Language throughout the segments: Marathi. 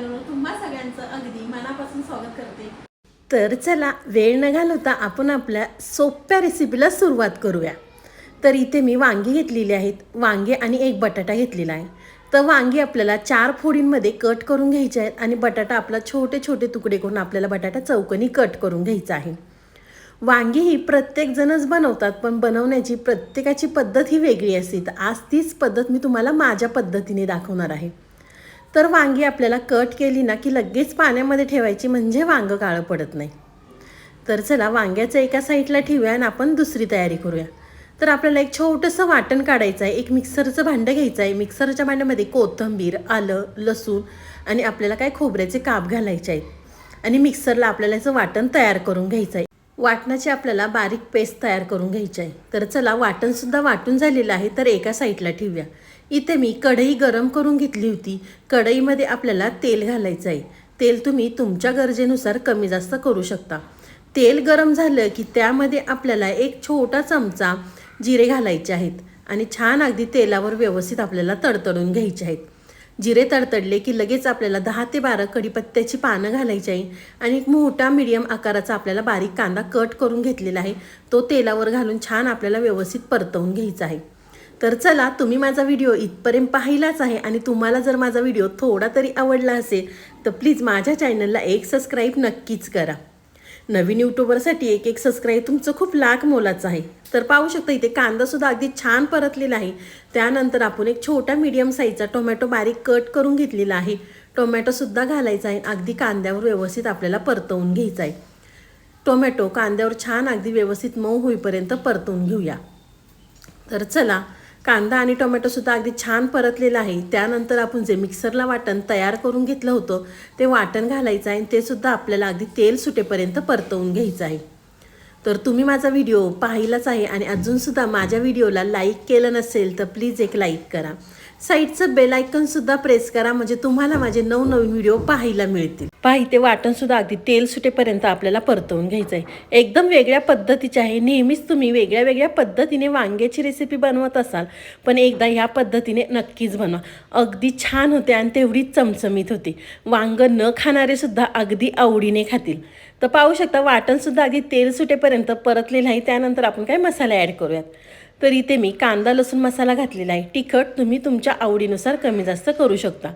चॅनलवर तुम्हा सगळ्यांचं अगदी मनापासून स्वागत करते. तर चला वेळ न घालवता आपण आपल्या सोप्या रेसिपीला सुरुवात करूया. तर इथे मी वांगी घेतलेली आहेत. वांगे आणि एक बटाटा घेतलेला आहे. तर वांगी आपल्याला चार फोडींमध्ये कट करून घ्यायचे आहेत आणि बटाटा आपला छोटे छोटे तुकडे करून आपल्याला बटाटा चौकनी कट करून घ्यायचा आहे. वांगी ही प्रत्येकजणच बनवतात पण बनवण्याची प्रत्येकाची पद्धत ही वेगळी असते. तर आज तीच पद्धत मी तुम्हाला माझ्या पद्धतीने दाखवणार आहे. तर वांगी आपल्याला कट केली ना की लगेच पाण्यामध्ये ठेवायची म्हणजे वांगं काळं पडत नाही. तर चला वांग्याचं एका साईडला ठेवूया आणि आपण दुसरी तयारी करूया. तर आपल्याला एक छोटंसं वाटण काढायचं आहे एक मिक्सरचं भांडं घ्यायचं आहे. मिक्सरच्या भांड्यामध्ये कोथिंबीर आलं लसूण आणि आपल्याला काय खोबऱ्याचे काप घालायचे आहेत. आणि मिक्सरला आपल्याला याचं वाटण तयार करून घ्यायचं आहे. वाटणाची आपल्याला बारीक पेस्ट तयार करून घ्यायची आहे. तर चला वाटणसुद्धा वाटून झालेलं आहे तर एका साईडला ठेवूया. इथे मी कढई गरम करून घेतली होती. कढईमध्ये आपल्याला तेल घालायचं आहे. तेल तुम्ही तुमच्या गरजेनुसार कमी जास्त करू शकता. तेल गरम झालं की त्यामध्ये आपल्याला एक छोटा चमचा जिरे घालायचे आहेत आणि छान अगदी तेलावर व्यवस्थित आपल्याला तडतडून घ्यायचे आहेत. जिरे तडतडले की लगेच आपल्याला दहा ते बारा कढीपत्त्याची पानं घालायची आहे आणि एक मोठा मिडियम आकाराचा आपल्याला बारीक कांदा कट करून घेतलेला आहे. तो तेलावर घालून छान आपल्याला व्यवस्थित परतवून घ्यायचा आहे. तर चला तुम्ही माझा व्हिडिओ इथपर्यंत पाहिलाच आहे आणि तुम्हाला जर माझा व्हिडिओ थोडा तरी आवडला असेल तर प्लीज माझ्या चॅनलला एक सबस्क्राईब नक्कीच करा. नवीन यूट्यूबरसाठी एक एक सबस्क्राईब तुमचं खूप लाख मोलाचं आहे. तर पाहू शकता इथे कांदासुद्धा अगदी छान परतलेला आहे. त्यानंतर आपण एक छोटा मीडियम साईजचा टोमॅटो बारीक कट करून घेतलेला आहे. टोमॅटोसुद्धा घालायचा आहे. अगदी कांद्यावर व्यवस्थित आपल्याला परतवून घ्यायचा आहे. टोमॅटो कांद्यावर छान अगदी व्यवस्थित मऊ होईपर्यंत परतवून घेऊया. तर चला कांदा आणि टोमॅटोसुद्धा अगदी छान परतलेला आहे. त्यानंतर आपण जे मिक्सरला वाटण तयार करून घेतलं होतं ते वाटण घालायचं आहे आणि ते सुद्धा आपल्याला अगदी तेल सुटेपर्यंत परतवून घ्यायचं आहे. तर तुम्ही माझा व्हिडिओ पाहिलाच आहे आणि अजूनसुद्धा माझ्या व्हिडिओला लाईक केलं नसेल तर प्लीज एक लाईक करा. साईडचं बेलायकनसुद्धा प्रेस करा म्हणजे तुम्हाला माझे नवनवीन व्हिडिओ पाहायला मिळतील. पाहिते वाटणसुद्धा अगदी तेल सुटेपर्यंत आपल्याला परतवून घ्यायचं आहे एकदम वेगळ्या पद्धतीचे आहे. नेहमीच तुम्ही वेगळ्या वेगळ्या पद्धतीने वांग्याची रेसिपी बनवत असाल पण एकदा ह्या पद्धतीने नक्कीच बनवा. अगदी छान होते आणि तेवढीच चमचमीत होते. वांगं न खाणारेसुद्धा अगदी आवडीने खातील. तर पाहू शकता वाटणसुद्धा अगदी तेल सुटेपर्यंत परतलेलं आहे. त्यानंतर आपण काय मसाला ॲड करूयात? तर इथे मी कांदा लसूण मसाला घातलेला आहे. तिखट तुम्ही तुमच्या आवडीनुसार कमी जास्त करू शकता.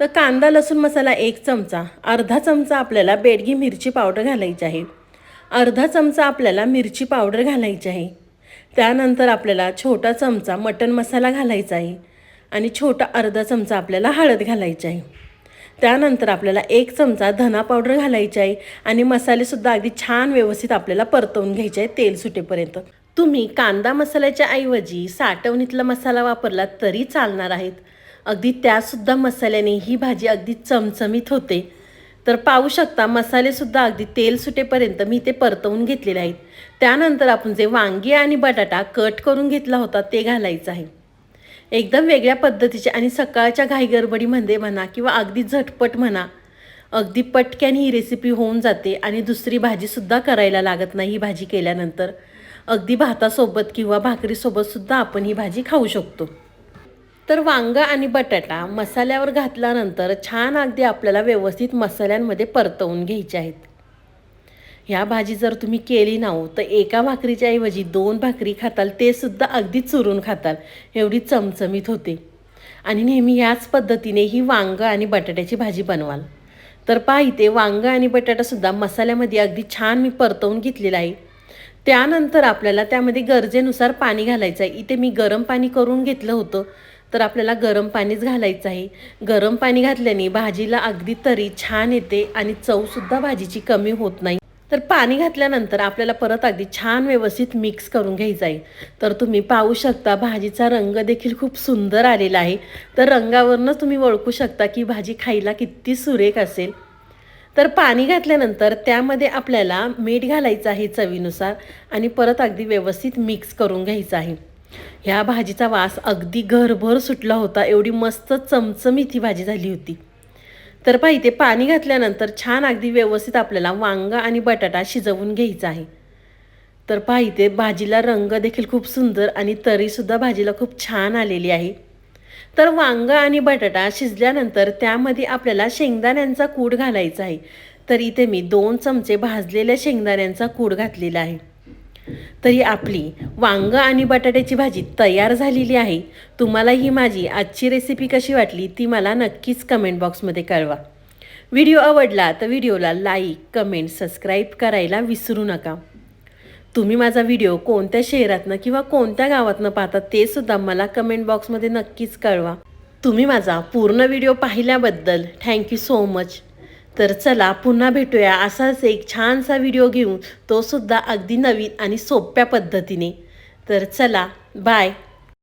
तर कांदा लसूण मसाला एक चमचा अर्धा चमचा आपल्याला बेडगी मिरची पावडर घालायची आहे. अर्धा चमचा आपल्याला मिरची पावडर घालायची आहे. त्यानंतर आपल्याला छोटा चमचा मटन मसाला घालायचा आहे आणि छोटा अर्धा चमचा आपल्याला हळद घालायची आहे. त्यानंतर आपल्याला एक चमचा धना पावडर घालायची आहे आणि मसालेसुद्धा अगदी छान व्यवस्थित आपल्याला परतवून घ्यायचे आहे तेल सुटेपर्यंत. तुम्ही कांदा मसाल्याच्या ऐवजी साठवणीतला मसाला वापरला तरी चालणार आहेत. अगदी त्यासुद्धा मसाल्याने ही भाजी अगदी चमचमीत होते. तर पाहू शकता मसालेसुद्धा अगदी तेल सुटेपर्यंत मी ते परतवून घेतलेले आहेत. त्यानंतर आपण जे वांगी आणि बटाटा कट करून घेतला होता ते घालायचं आहे. एकदम वेगळ्या पद्धतीचे आणि सकाळच्या घाईगडबडीमध्ये म्हणा किंवा अगदी झटपट म्हणा अगदी पटक्याने ही रेसिपी होऊन जाते आणि दुसरी भाजीसुद्धा करायला लागत नाही ही भाजी केल्यानंतर. अगदी भातासोबत किंवा भाकरीसोबतसुद्धा आपण ही भाजी खाऊ शकतो. तर वांग आणि बटाटा मसाल्यावर घातल्यानंतर छान अगदी आपल्याला व्यवस्थित मसाल्यांमध्ये परतवून घ्यायचे आहेत. ह्या भाजी जर तुम्ही केली ना हो तर एका भाकरीच्या ऐवजी दोन भाकरी खाताल ते सुद्धा अगदी चुरून खाताल एवढी चमचमीत होते. आणि नेहमी ह्याच पद्धतीने ही वांग आणि बटाट्याची भाजी बनवाल. तर पहा इथे वांग आणि बटाटासुद्धा मसाल्यामध्ये अगदी छान मी परतवून घेतलेला आहे. त्यानंतर आपल्याला त्यामध्ये गरजेनुसार पाणी घालायचं आहे. इथे मी गरम पाणी करून घेतलं होतं. तर आपल्याला गरम पाणीच घालायचं आहे. गरम पाणी घातल्याने भाजीला अगदी तरी छान येते आणि चवसुद्धा भाजीची कमी होत नाही. तर पाणी घातल्यानंतर आपल्याला परत अगदी छान व्यवस्थित मिक्स करून घ्यायचं आहे. तर तुम्ही पाहू शकता भाजीचा रंग देखील खूप सुंदर आलेला आहे. तर रंगावरनंच तुम्ही ओळखू शकता की भाजी खायला किती सुरेख असेल. तर पाणी घातल्यानंतर त्यामध्ये आपल्याला मीठ घालायचं आहे चवीनुसार आणि परत अगदी व्यवस्थित मिक्स करून घ्यायचं आहे. ह्या भाजीचा वास अगदी घरभर सुटला होता. एवढी मस्त चमचमीत ही भाजी झाली होती. तर पहा इथे पाणी घातल्यानंतर छान अगदी व्यवस्थित आपल्याला वांगा आणि बटाटा शिजवून घ्यायचा आहे. तर पहा इथे भाजीला रंग देखील खूप सुंदर आणि तरीसुद्धा भाजीला खूप छान आलेली आहे. तर वांग आणि बटाटा शिजल्यानंतर त्यामध्ये आपल्याला शेंगदाण्यांचा कूड घालायचा आहे. तर इथे मी दोन चमचे भाजलेल्या शेंगदाण्यांचा कूड घातलेला आहे. तरी आपली वांग आणि बटाट्याची भाजी तयार झालेली आहे. तुम्हाला ही माझी आजची रेसिपी कशी वाटली ती मला नक्कीच कमेंट बॉक्समध्ये कळवा. व्हिडिओ आवडला तर व्हिडिओला लाईक कमेंट सबस्क्राईब करायला विसरू नका. तुम्ही माझा व्हिडिओ कोणत्या शहरातनं किंवा कोणत्या गावातनं पाहता ते सुद्धा मला कमेंट बॉक्समध्ये नक्कीच कळवा. तुम्ही माझा पूर्ण व्हिडिओ पाहिल्याबद्दल थँक्यू सो मच तर चला पुन्हा भेटूया असाच एक छानसा व्हिडिओ घेऊन तो सुद्धा अगदी नवीन आणि सोप्या पद्धतीने. तर चला बाय